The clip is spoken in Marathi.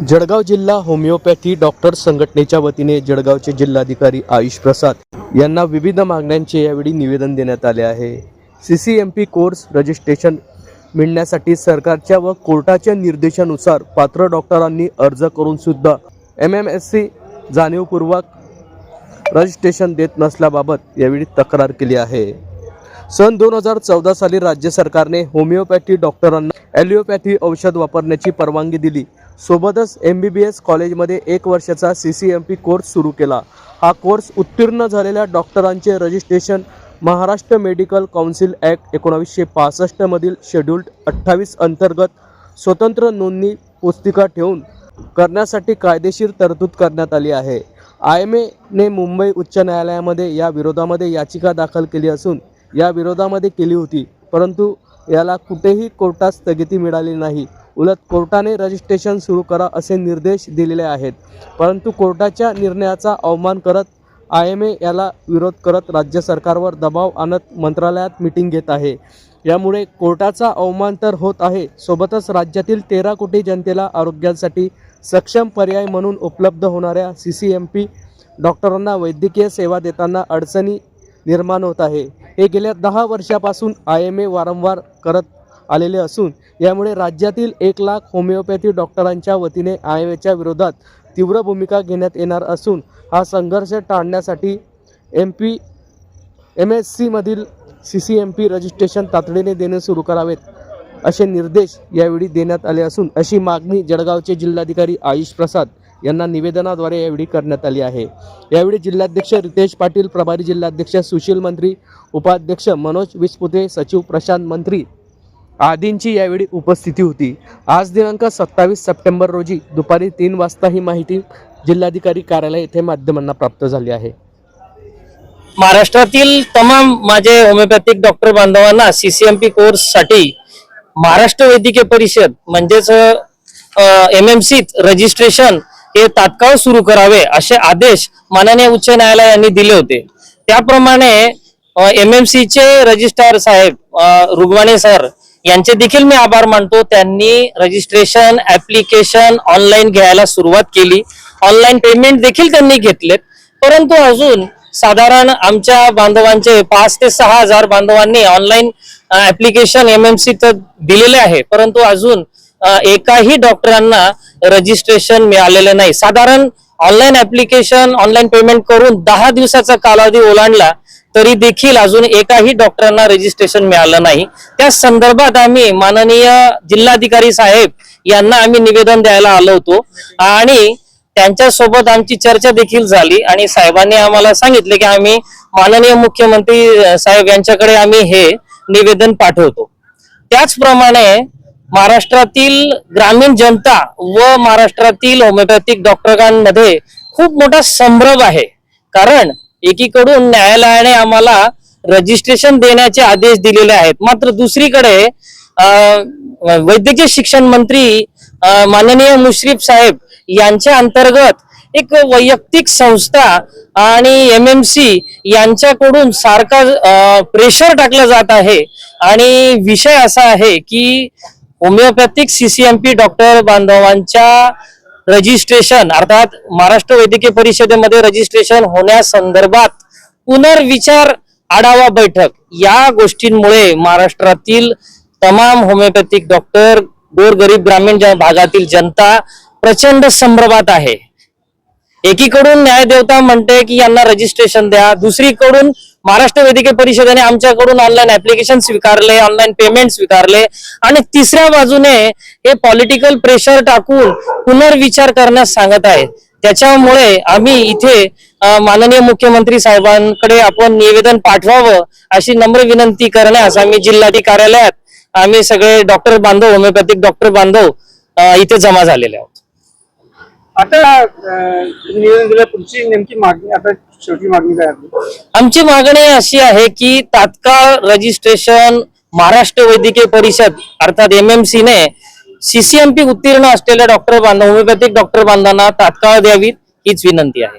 जळगाव जिल्हा होमिओपॅथी डॉक्टर संघटनेच्या वतीने जळगावचे जिल्हाधिकारी आयुष प्रसाद यांना विविध मागण्यांचे यावेळी निवेदन देण्यात आले आहे. C C M P course registration मिळण्यासाठी सरकारच्या व कोर्टाच्या निर्देशानुसार पात्र डॉक्टरांनी अर्ज करून सुद्धा एम एम एस सी जाणीवपूर्वक रजिस्ट्रेशन देत नसल्याबाबत यावेळी तक्रार केली आहे. सन दोन हजार चौदा साली राज्य सरकारने होमिओपॅथी डॉक्टरांना ॲलिओपॅथी औषध वापरण्याची परवानगी दिली. सोबतच एम बी बी एस कॉलेजमध्ये एक वर्षाचा C C M P course सुरू केला. हा कोर्स उत्तीर्ण झालेल्या डॉक्टरांचे registration Maharashtra medical council act एकोणावीसशे पासष्टमधील शेड्यूल्ड अठ्ठावीस अंतर्गत स्वतंत्र नोंदणी पुस्तिका ठेवून करण्यासाठी कायदेशीर तरतूद करण्यात आली आहे. आय एम एने मुंबई उच्च न्यायालयामध्ये या विरोधामध्ये याचिका दाखल केली असून या विरोधामध्ये केली होती परंतु याला कुठेही कोर्टात स्थगिती मिळाली नाही. उलट कोर्टाने रजिस्ट्रेशन सुरू करा असे निर्देश दिलेले आहेत. परंतु कोर्टाच्या निर्णयाचा अवमान करत आय एम ए याला विरोध करत राज्य सरकारवर दबाव आणत मंत्रालयात मिटिंग घेत आहे. यामुळे कोर्टाचा अवमान तर होत आहे. सोबतच राज्यातील तेरा कोटी जनतेला आरोग्यासाठी सक्षम पर्याय म्हणून उपलब्ध होणाऱ्या सी सी एम पी डॉक्टरांना वैद्यकीय सेवा देताना अडचणी निर्माण होत आहे. हे गेल्या दहा वर्षापासून आय एम ए वारंवार करत आलेले असून यामुळे राज्यातील एक लाख होमिओपॅथी डॉक्टरांच्या वतीने आय एम एच्या विरोधात तीव्र भूमिका घेण्यात येणार असून हा संघर्ष टाळण्यासाठी M P M S सीमधील C C M P registration तातडीने देणे सुरू करावेत असे निर्देश यावेळी देण्यात आले असून अशी मागणी जळगावचे जिल्हाधिकारी आयुष प्रसाद यांना निवेदनाद्वारे यावेळी करण्यात आली आहे. यावेळी जिल्हाध्यक्ष रितेश पाटील प्रभारी जिल्हाध्यक्ष सुशील मंत्री उपाध्यक्ष मनोज विस्पुते सचिव प्रशांत मंत्री आदींची यावेळी उपस्थिती होती. आज दिनांक सत्तावीस सप्टेंबर रोजी दुपारी तीन वाजता ही माहिती जिल्हाधिकारी कार्यालय येथे माध्यमांना प्राप्त झाली आहे. महाराष्ट्रातील तमाम माझे होमिओपॅथिक डॉक्टर बांधवांना सीसीएमपी कोर्ससाठी महाराष्ट्र वैद्यकीय परिषद म्हणजेच एम एम सी रजिस्ट्रेशन हे तात्काळ सुरू करावे असे आदेश माननीय उच्च न्यायालयाने दिले होते. त्याप्रमाणे एम एम चे रजिस्ट्रार साहेब रुग्वाणे सर यांचे देखील मी आभार मानतो. त्यांनी रजिस्ट्रेशन ऍप्लिकेशन ऑनलाईन घ्यायला सुरुवात केली. ऑनलाईन पेमेंट देखील त्यांनी घेतलेत. परंतु अजून साधारण आमच्या बांधवांचे पाच ते सहा हजार बांधवांनी online application M M C तर दिलेले आहे. परंतु अजून एकाही डॉक्टरांना रजिस्ट्रेशन मिळालेलं नाही. साधारण ऑनलाईन ऍप्लिकेशन ऑनलाईन पेमेंट करून दहा दिवसाचा कालावधी ओलांडला तरी देखील अजून एकाही डॉक्टरांना रजिस्ट्रेशन मिळालं नाही. त्या संदर्भात आम्ही माननीय जिल्हाधिकारी साहेब यांना आम्ही निवेदन द्यायला आलो होतो. आणि त्यांच्यासोबत आमची चर्चा देखील झाली आणि साहेबांनी आम्हाला सांगितले की आम्ही माननीय मुख्यमंत्री साहेब यांच्याकडे आम्ही हे निवेदन पाठवतो. त्याचप्रमाणे महाराष्ट्रातील ग्रामीण जनता व महाराष्ट्रातील होमिओपॅथिक डॉक्टरांमध्ये खूप मोठा संभ्रम आहे. कारण एकीकडून न्यायालयाने आम्हाला रजिस्ट्रेशन देण्याचे आदेश दिलेले आहेत. मात्र दुसरीकडे वैद्यकीय शिक्षण मंत्री माननीय मुश्रीफ साहेब यांच्या अंतर्गत एक वैयक्तिक संस्था आणि एम एम सी यांच्याकडून सारखा प्रेशर टाकलं जात आहे. आणि विषय असा आहे की होमिओपॅथिक सीसीएमपी डॉक्टर बांधवांच्या रजिस्ट्रेशन अर्थात महाराष्ट्र वैद्यकीय परिषदेमध्ये रजिस्ट्रेशन होण्यासंदर्भात पुनर्विचार आढावा बैठक. या गोष्टींमुळे महाराष्ट्रातील तमाम होमिओपॅथिक डॉक्टर गोरगरीब ग्रामीण जन- भागातील जनता प्रचंड संभ्रमात आहे. एकीकडून न्यायदेवता म्हणते की यांना रजिस्ट्रेशन द्या दुसरीकडून महाराष्ट्र वैद्यकीय परिषदेने आमच्याकडून ऑनलाईन ऍप्लिकेशन स्वीकारले ऑनलाईन पेमेंट स्वीकारले. आणि तिसऱ्या बाजूने हे पॉलिटिकल प्रेशर टाकून पुनर्विचार करण्यास सांगत आहे. त्याच्यामुळे आम्ही इथे माननीय मुख्यमंत्री साहेबांकडे आपण निवेदन पाठवावं अशी नम्र विनंती करण्यास आम्ही जिल्हाधिकारी कार्यालयात आम्ही सगळे डॉक्टर बांधव होमिओपॅथिक डॉक्टर बांधव इथे जमा झालेले आहोत. आता निवेदन दिलं पुढची नेमकी मागणी आता शेवटी मागणी काय आमची मागणी अशी आहे की तात्काळ रजिस्ट्रेशन महाराष्ट्र वैद्यकीय परिषद अर्थात एमएमसी ने सीसीएमपी उत्तीर्ण असलेल्या डॉक्टर बांधव होमिओपॅथिक डॉक्टर बांधवांना तात्काळ द्यावीत हीच विनंती आहे.